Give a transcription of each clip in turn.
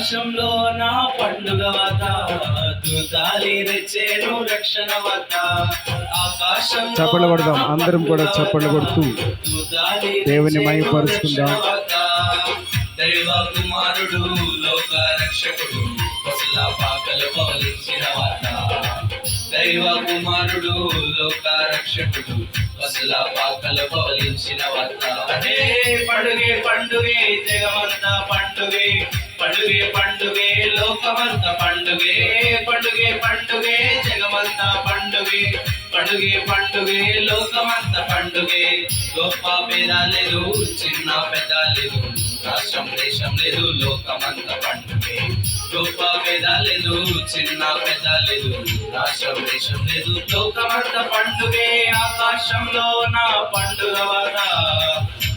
ఆకాశంలో నా పండుగ వాత దూతాలి రెచ్చేను రక్షణ వాత ఆకాశంలో చప్పట్లు కొడదాం. అందరం కూడా చప్పట్లు కొడుతూ దేవుని వాత. దైవ కుమారుడు లోక రక్షకుడు పాకలు పవలించిన వాత దైవ కుమారుడు లోక రక్షకుడు పసుల పాకలు పవలించిన వాత అదే పండుగే పండుగే జగమంతా పండుగే పండుగే పండుగే లోకమంత పండుగే. పండుగే పండుగే జగమంతా పండుగే. పండుగే పండుగే లోకమంత పండుగే. గొప్ప పేద లేదు చిన్న పెద్ద లేదు. రాష్ట్రం దేశం లేదు లోకమంత పండుగే. గొప్ప పేద లేదు చిన్న పెద్ద లేదు. రాష్ట్రం దేశం లేదు లోకమంత పండుగే. ఆకాశంలో నా పండుగ వార్త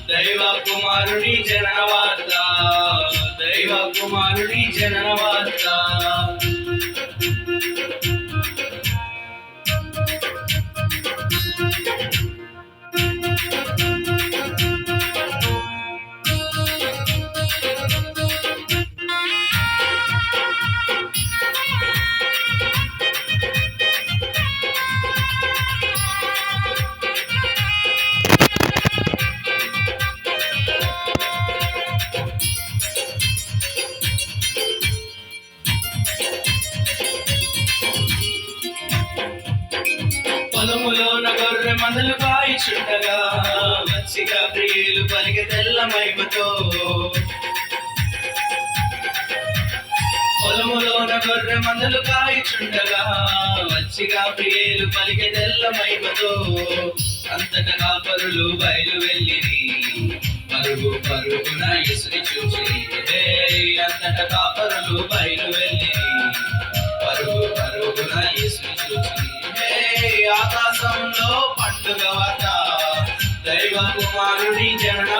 దైవ కుమారుని జనన దైవ కుమారుని జనన వార్త. పొలములోన గొర్రె మందలు కాయిచుండగా మచ్చిగా ప్రియులు పలికి తెల్ల మైపుతో పొలములోన గొర్రె మందలు కాయిచుండగా మచ్చిగా ప్రియులు పలికి తెల్ల మైపుతో అంతట కాపరులు బయలు వెళ్ళిరి పరుగు పరుగున ఇసుని చూసి అంతట కాపరులు బయలు వెళ్ళిరి. ఆకాశంలో పండుగవట దైవ కుమారుడి జనన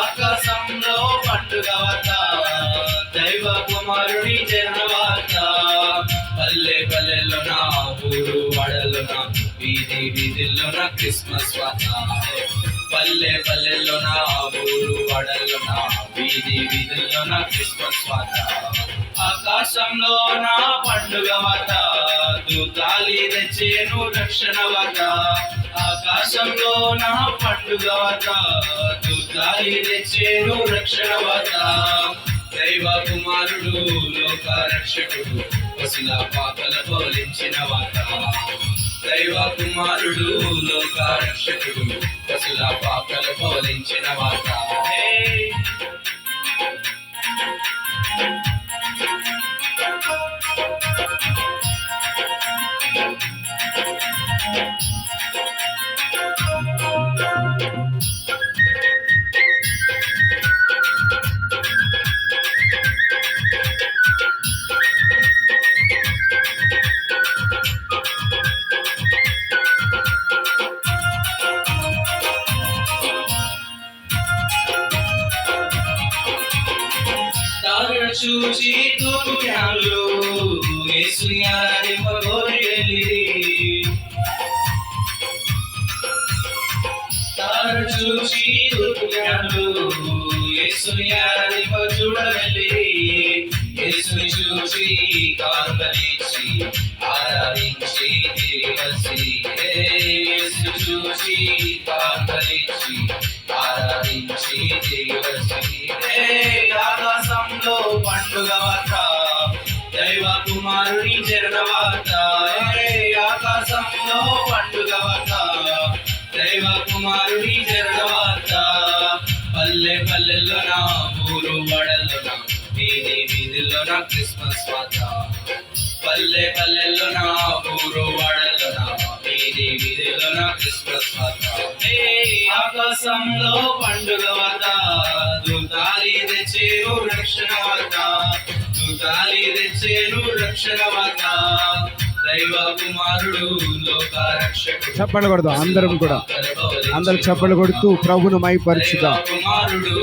ఆకాశంలో పండుగవట దైవ కుమారుడి జనన పల్లె పల్లెలో నా ఊరు వడలు నా వీధి వీధిలో నా క్రిస్మస్ వాత పల్లె పల్లెలో నా ఊరు వడలు నా వీధి వీధిలో నా క్రిస్మస్ వాత ఆకాశంలో నా పండుగ వాత గాలి తెచ్చేను రక్షణ వాత ఆకాశంలో నా పండుగ వాత గాలి తెచ్చేను రక్షణ వాత దైవ కుమారుడు లోక రక్షకుడు పసిల పాపల తోలించిన వాత దైవ కుమారుడు లోక రక్షకుడు పసిల పాపల తోలించిన వాత Thank you. చూచి తూర్పు జ్ఞానులు యేసుని ఆరాధింపగోరి వెళ్ళిరి తాగడ చూచి తూర్పు జ్ఞానులు యేసుని ఆరాధింప చూడ ఆరాధించి దేవసి యేసు ఆరాధించి దేవసి పండుగ వార్త దైవ కుమారుని చరణ వార్త. ఆకాశంలో దైవ కుమారుని పల్లె పల్లెల్లో నా ఊరు వడల్లో నా వీధి వీధిలో నా క్రిస్మస్ వాత పల్లె పల్లెల్లో నా ఊరు వాడల్లో నా వీధి వీధిలో నా క్రిస్మస్ వాత ఆకాశంలో పండుగ వాత దూతాలి తెచ్చేరు రక్షణ వాత దూతాలి తెచ్చేరు రక్షణ వాత చప్పట్లు కొడదాం అందరం కూడా. అందరు చప్పట్లు కొడుతూ ప్రభును మైపరుచుగా దైవ కుమారుడు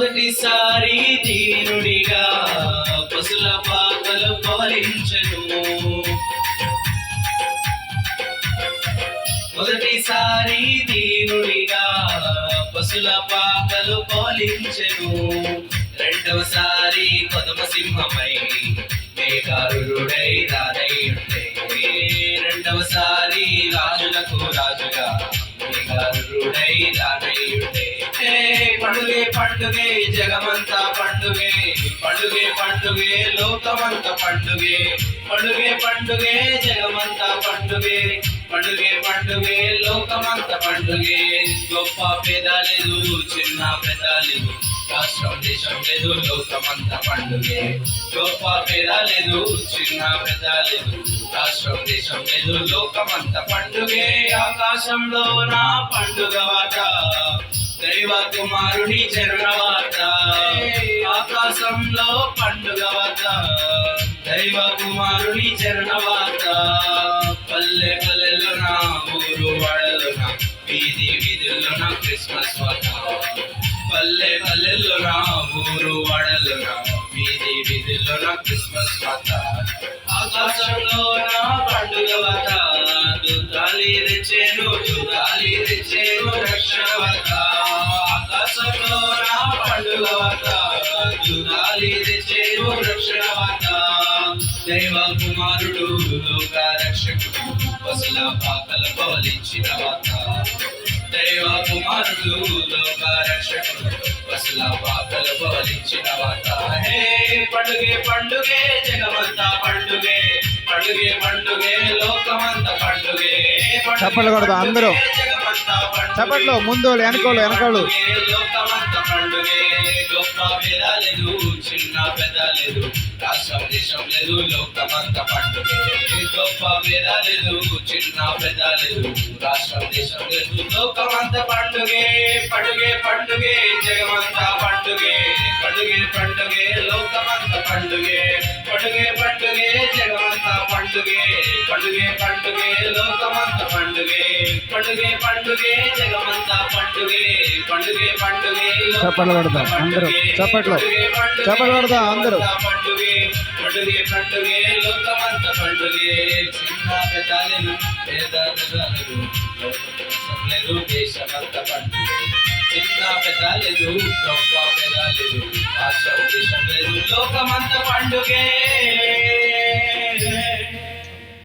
మొదటిసారి దీనుడిగా పశుల పాకలు పవలించను మొదటిసారి దీనుడిగా పశుల పాకలు పవలించను రెండవసారి కొదమ సింహమై మేఘారుడై రానయ్యుండే రెండవసారి రాజులకు రాజుగా మేఘారుడై రానయ్యుండే ఉంటే పండుగే పండుగే జగమంతా పండుగే. పండుగే పండుగే లోకమంతా పండుగే. పండుగే పండుగే జగమంతా పండుగే. పండుగే పండుగే లోకమంత పండుగే. గొప్ప పేద చిన్న పెద్ద రాష్ట్రం దేశం లేదు లోకమంత పండుగే. గొప్ప పేద చిన్న పెద్ద రాష్ట్రం దేశం లేదు లోకమంత పండుగే. ఆకాశంలో నా పండుగ వాట. దైవ కుమారుని జన్మవాత ఆకాశంలో పండుగ వాత దైవ కుమారుని జన్మవాత పల్లె పల్లెలో నా ఊరు వాడలో నా వీధి వీధుల్లో నా క్రిస్మస్ వాత పల్లె పల్లెల్లో నా ఊరు వాడలో నా వీధి వీధుల్లో నా క్రిస్మస్ వాత ఆకాశంలో నా పండుగ వాత దుద్దాలి తెచ్చేను తెచ్చేను రక్షణ ఆకాశంలో నా పండుగ వాత తెచ్చేను రక్షణ దైవ కుమారుడు లోక రక్షకుడు పసుల పాకల పవలించిన వాత దైవ కుమారుడు లోక రక్షకుడు పసుల పాకల పవలించిన వాత హే పండుగే పండుగే జగమంతా పండుగే. చప్పట్లు కొడదాం అందరూ. చప్పట్లు ముందు వెనకోళ్ళు లేదు చిన్న పెద్ద లేదు రాష్ట్రం దేశం లేదు లోకమంత పండుగే. గొప్ప పేద లేదు చిన్న పెద్ద లేదు రాష్ట్రం దేశం లేదు లోకమంత పండుగే. పండుగే పండుగే జగమంతా పండుగే. పండుగే పండుగే లోకమంత పండుగే. పండుగే పండుగే లోకమంత పండుగే పండుగే పండుగే జగమంతా పండుగే పండుగే పండుగే చప్పట్లు కొడదాం అందరూ. చప్పట్లు. చప్పట్లు కొడదాం అందరూ. పండుగే పండుగే పండుగే లోకమంత పండుగే చిన్న పెద్దలేదు పేద పెద్దలేదు లేదు దేశమంత పండుగే చిన్న పెదాలేదు గొప్ప పెదాలేదు ఆశ ఉద్దేశం లేదు లోకమంత పండుగే